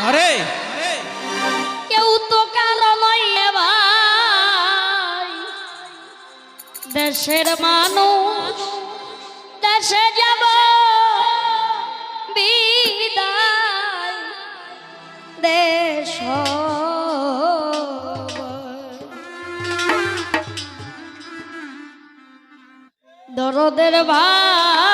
আরে। কেউ তো কারণ ভাই। দেশের মানুষ দেশে যাব বিদায়। দেশ দরদের ভাই।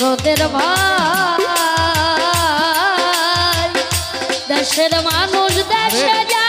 জগতের ভাই দেশের মানুষ দেশে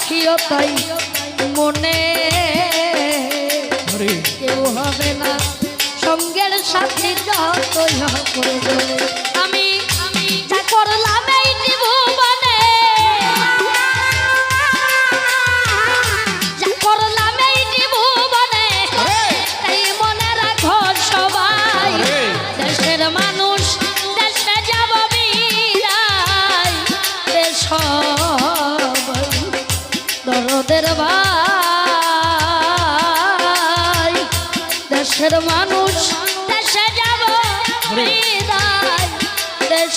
রাখিও তাই মনে। কেউ হবে না। সঙ্গের সাথে যা তৈরি করবে দেশের মানুষ দেশে যাব হৃদয় দেশ।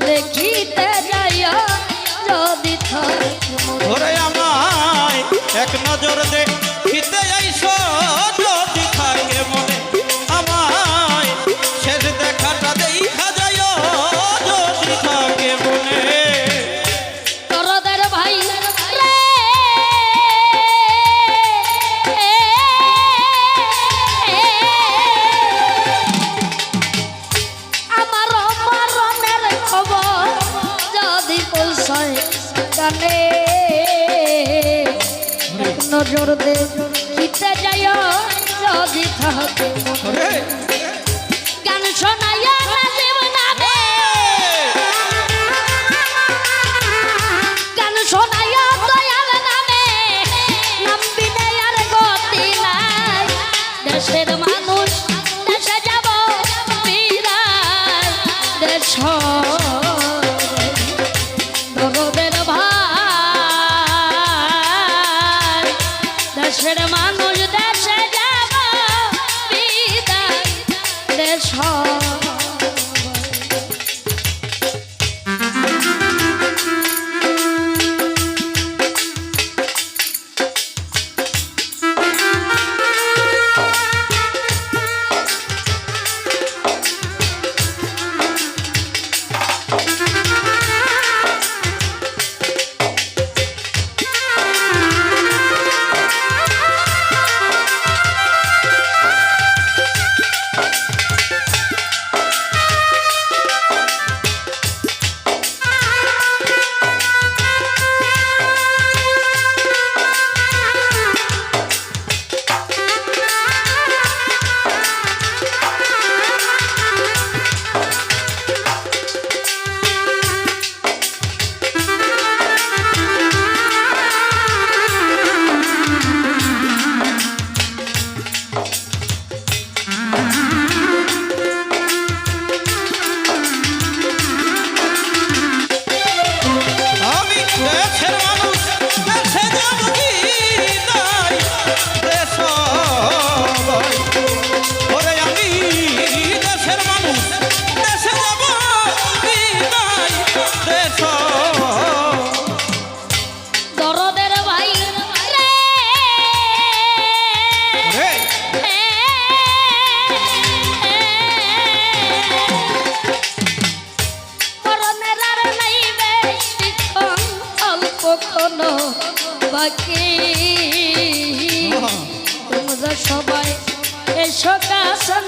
দেখিতে যাইয়া যদি থরে আমায় এক নজর দেখ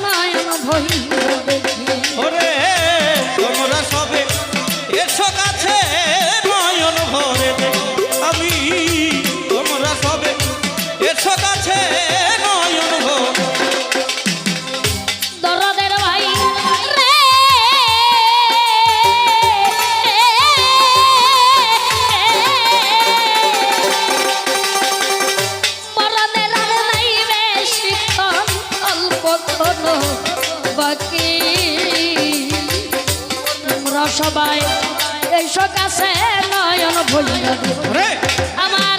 নয়ন ভই সবাই। এইসব কাছে নয়ন ভুলিয়া আমার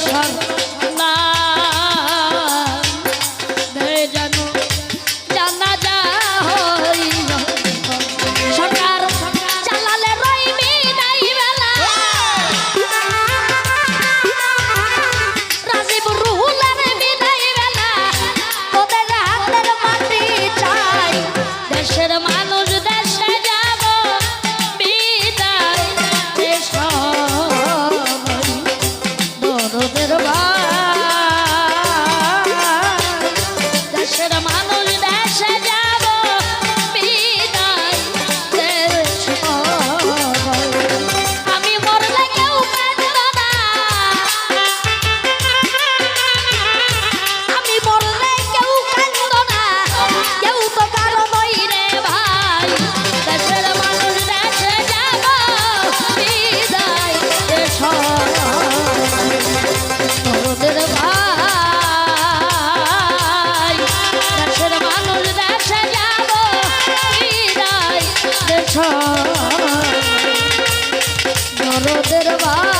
喜欢。নারদের বা